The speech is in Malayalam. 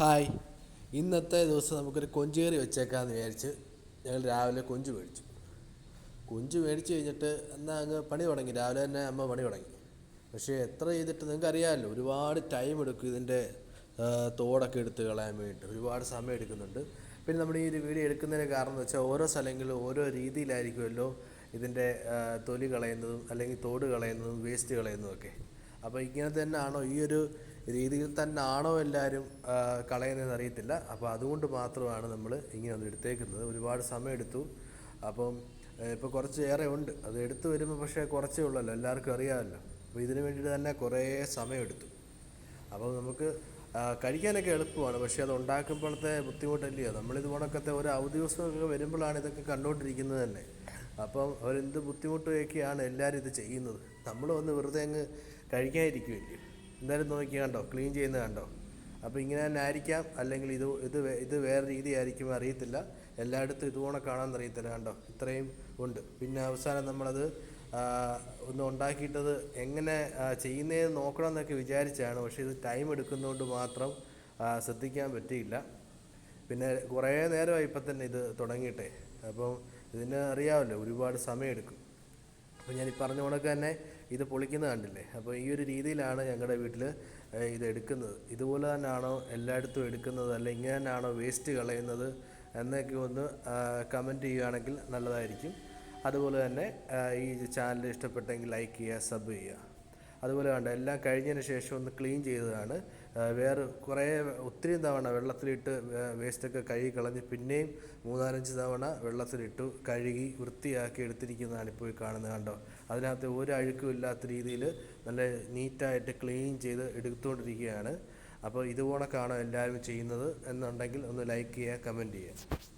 ഹായ്. ഇന്നത്തെ ദിവസം നമുക്കൊരു കൊഞ്ചുകറി വെച്ചേക്കാമെന്ന് വിചാരിച്ച് ഞങ്ങൾ രാവിലെ കൊഞ്ച് മേടിച്ചു. കൊഞ്ച് മേടിച്ച് കഴിഞ്ഞിട്ട് എന്നാൽ അങ്ങ് പണി തുടങ്ങി. രാവിലെ തന്നെ അമ്മ പണി തുടങ്ങി. പക്ഷേ എത്ര ചെയ്തിട്ട് നിങ്ങൾക്ക് അറിയാമല്ലോ ഒരുപാട് ടൈം എടുക്കും ഇതിന്റെ തോടൊക്കെ എടുത്ത് കളയാൻ വേണ്ടിയിട്ട്. ഒരുപാട് സമയം എടുക്കുന്നുണ്ട്. പിന്നെ നമ്മൾ ഈ ഒരു വീഡിയോ എടുക്കുന്നതിന് കാരണം എന്ന് വെച്ചാൽ ഓരോ സ്ഥലങ്ങളിലും ഓരോ രീതിയിലായിരിക്കുമല്ലോ ഇതിന്റെ തൊലി കളയുന്നതും അല്ലെങ്കിൽ തോട് കളയുന്നതും വേസ്റ്റ് കളയുന്നതും ഒക്കെ. അപ്പോൾ ഇങ്ങനെ തന്നെയാണോ ഈ ഒരു രീതിയിൽ തന്നെ ആണോ എല്ലാവരും കളയുന്നതെന്ന് അറിയത്തില്ല. അപ്പോൾ അതുകൊണ്ട് മാത്രമാണ് നമ്മൾ ഇങ്ങനെ ഒന്ന് എടുത്തേക്കുന്നത്. ഒരുപാട് സമയം എടുത്തു അപ്പം ഇപ്പോൾ കുറച്ച് ഏറെ ഉണ്ട്. അത് എടുത്തു വരുമ്പോൾ പക്ഷേ കുറച്ചേ ഉള്ളല്ലോ. എല്ലാവർക്കും അറിയാമല്ലോ. അപ്പോൾ ഇതിനു വേണ്ടിയിട്ട് തന്നെ കുറേ സമയമെടുത്തു. അപ്പോൾ നമുക്ക് കഴിക്കാനൊക്കെ എളുപ്പമാണ്. പക്ഷേ അത് ഉണ്ടാക്കുമ്പോഴത്തെ ബുദ്ധിമുട്ടല്ലയോ? നമ്മളിത് പോണക്കത്തെ ഒരു ദിവസമൊക്കെ വരുമ്പോഴാണ് ഇതൊക്കെ കണ്ടുകൊണ്ടിരിക്കുന്നത് തന്നെ. അപ്പം അവരെന്ത് ബുദ്ധിമുട്ടൊക്കെയാണ് എല്ലാവരും ഇത് ചെയ്യുന്നത്. നമ്മൾ വെറുതെ അങ്ങ് കഴിക്കാതിരിക്കുമല്ലോ എന്തായാലും നോക്കി കണ്ടോ ക്ലീൻ ചെയ്യുന്ന കണ്ടോ? അപ്പോൾ ഇങ്ങനെ തന്നെ ആയിരിക്കാം അല്ലെങ്കിൽ ഇത് ഇത് ഇത് വേറെ രീതി ആയിരിക്കും അറിയത്തില്ല. എല്ലായിടത്തും ഇതുപോലെ കാണാൻ അറിയത്തില്ല കണ്ടോ? ഇത്രയും ഉണ്ട്. പിന്നെ അവസാനം നമ്മളത് ഒന്ന് ഉണ്ടാക്കിയിട്ടത് എങ്ങനെ ചെയ്യുന്നതെന്ന് നോക്കണം എന്നൊക്കെ വിചാരിച്ചാണ്. പക്ഷേ ഇത് ടൈം എടുക്കുന്നതുകൊണ്ട് മാത്രം ശ്രദ്ധിക്കാൻ പറ്റിയില്ല. പിന്നെ കുറേ നേരമായി ഇപ്പം തന്നെ ഇത് തുടങ്ങിയിട്ടേ. അപ്പം ഇതിന് അറിയാമല്ലോ ഒരുപാട് സമയമെടുക്കും. അപ്പോൾ ഞാൻ ഈ പറഞ്ഞ കണക്ക് തന്നെ ഇത് പൊളിക്കുന്ന കണ്ടില്ലേ? അപ്പോൾ ഈ ഒരു രീതിയിലാണ് ഞങ്ങളുടെ വീട്ടിൽ ഇത് എടുക്കുന്നത്. ഇതുപോലെ തന്നെയാണോ എല്ലായിടത്തും എടുക്കുന്നത്? അല്ല ഇങ്ങനെ തന്നെയാണോ വേസ്റ്റ് കളയുന്നത്? എന്നൊക്കെ ഒന്ന് കമന്റ് ചെയ്യുകയാണെങ്കിൽ നല്ലതായിരിക്കും. അതുപോലെ തന്നെ ഈ ചാനൽ ഇഷ്ടപ്പെട്ടെങ്കിൽ ലൈക്ക് ചെയ്യുക സബ് ചെയ്യുക. അതുപോലെ കണ്ട എല്ലാം കഴിഞ്ഞതിന് ശേഷം ഒന്ന് ക്ലീൻ ചെയ്തതാണ്. വേറെ കുറേ ഒത്തിരി തവണ വെള്ളത്തിലിട്ട് വേസ്റ്റൊക്കെ കഴുകി കളഞ്ഞ് പിന്നെയും മൂന്നാലഞ്ച് തവണ വെള്ളത്തിലിട്ടു കഴുകി വൃത്തിയാക്കി എടുത്തിരിക്കുന്നതാണ് ഇപ്പോൾ കാണുന്നത് കണ്ടോ. അതിനകത്ത് ഒരു അഴുക്കും ഇല്ലാത്ത രീതിയിൽ നല്ല നീറ്റായിട്ട് ക്ലീൻ ചെയ്ത് എടുത്തുകൊണ്ടിരിക്കുകയാണ്. അപ്പോൾ ഇതുപോണക്കാണോ എല്ലാവരും ചെയ്യുന്നത് എന്നുണ്ടെങ്കിൽ ഒന്ന് ലൈക്ക് ചെയ്യുക കമന്റ് ചെയ്യുക.